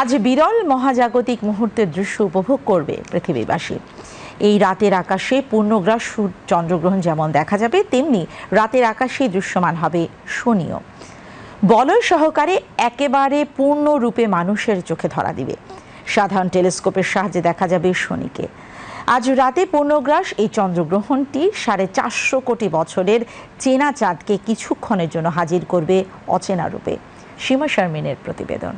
আজ বিরল মহাজাগতিক মুহূর্তের দৃশ্য উপভোগ করবে পৃথিবীবাসী। এই রাতের আকাশে পূর্ণগ্রাস চন্দ্রগ্রহণ যেমন দেখা যাবে, তেমনি রাতের আকাশে দৃশ্যমান হবে শনিও। বলয় সহকারে একেবারে পূর্ণরূপে মানুষের চোখে ধরা দিবে। সাধারণ টেলিস্কোপের সাহায্যে দেখা যাবে শনিকে। আজ রাতে পূর্ণগ্রাস এই চন্দ্রগ্রহণটি সাড়ে চারশো কোটি বছরের চেনা চাঁদকে কিছুক্ষণের জন্য হাজির করবে অচেনা রূপে। সীমা শারমিনের প্রতিবেদন।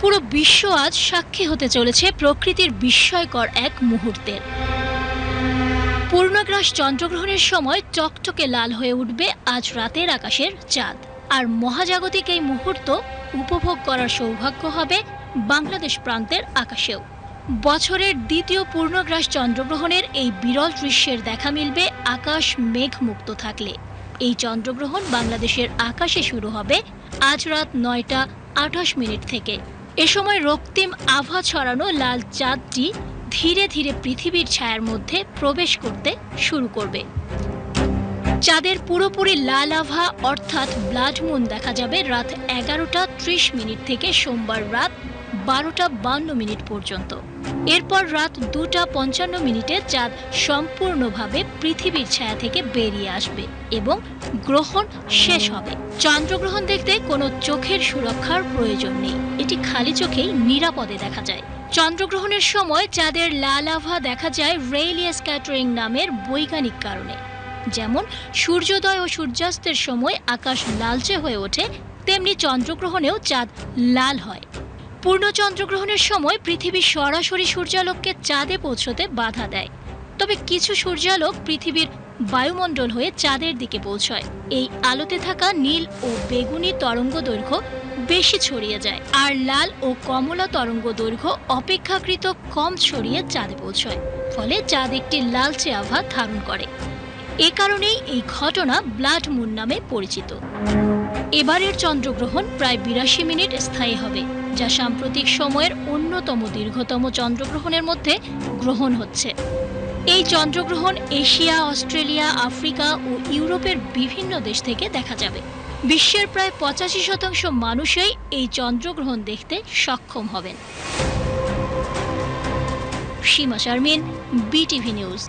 পুরো বিশ্ব আজ সাক্ষী হতে চলেছে প্রকৃতির বিস্ময়কর এক মুহূর্তের পূর্ণগ্রাস চন্দ্রগ্রহণের সময় টকটকে লাল হয়ে উঠবে আজ রাতের আকাশের চাঁদ। আর মহাজাগতিক এই মুহূর্ত উপভোগ করার সৌভাগ্য হবে বাংলাদেশ প্রান্তের আকাশেও। বছরের দ্বিতীয় পূর্ণগ্রাস চন্দ্রগ্রহণের এই বিরল দৃশ্যের দেখা মিলবে আকাশ মেঘমুক্ত থাকলে। এই চন্দ্রগ্রহণ বাংলাদেশের আকাশে শুরু হবে আজ রাত নয়টা আঠাশ মিনিট থেকে। এ সময় রক্তিম আভা ছড়ানো লাল চাঁদটি ধীরে ধীরে পৃথিবীর ছায়ার মধ্যে প্রবেশ করতে শুরু করবে। চাঁদের পুরোপুরি লাল আভা, অর্থাৎ ব্লাড মুন দেখা যাবে রাত এগারোটা ত্রিশ মিনিট থেকে সোমবার রাত বারোটা বান্ন মিনিট পর্যন্ত। এরপর রাত দুটা পঞ্চান্ন মিনিটে চাঁদ সম্পূর্ণভাবে পৃথিবীর ছায়া থেকে বেরিয়ে আসবে এবং গ্রহণ শেষ হবে। চন্দ্রগ্রহণ দেখতে কোনো চোখের সুরক্ষার প্রয়োজন নেই। এটি খালি চোখেই নিরাপদে দেখা যায়। চন্দ্রগ্রহণের সময় চাঁদের লাল আভা দেখা যায় রেইলিয়া স্ক্যাটারিং নামের বৈজ্ঞানিক কারণে। যেমন সূর্যোদয় ও সূর্যাস্তের সময় আকাশ লালচে হয়ে ওঠে, তেমনি চন্দ্রগ্রহণেও চাঁদ লাল হয়। পূর্ণ চন্দ্রগ্রহণের সময় পৃথিবী সরাসরি সূর্যালোককে চাঁদে পৌঁছতে বাধা দেয়। তবে কিছু সূর্যালোক পৃথিবীর বায়ুমণ্ডল হয়ে চাঁদের দিকে পৌঁছয়। এই আলোতে থাকা নীল ও বেগুনি তরঙ্গ দৈর্ঘ্য বেশি ছড়িয়ে যায়, আর লাল ও কমলা তরঙ্গ দৈর্ঘ্য অপেক্ষাকৃত কম ছড়িয়ে চাঁদে পৌঁছয়। ফলে চাঁদ একটি লালচে আভা ধারণ করে। এ কারণেই এই ঘটনা ব্লাড মুন নামে পরিচিত। এবারের চন্দ্রগ্রহণ প্রায় বিরাশি মিনিট স্থায়ী হবে, যা সাম্প্রতিক সময়ের অন্যতম দীর্ঘতম চন্দ্রগ্রহণের মধ্যে গ্রহণ হচ্ছে। এই চন্দ্রগ্রহণ এশিয়া, অস্ট্রেলিয়া, আফ্রিকা ও ইউরোপের বিভিন্ন দেশ থেকে দেখা যাবে। বিশ্বের প্রায় পঁচাশি শতাংশ মানুষই এই চন্দ্রগ্রহণ দেখতে সক্ষম হবেন। Seema Sharmin, BTV news.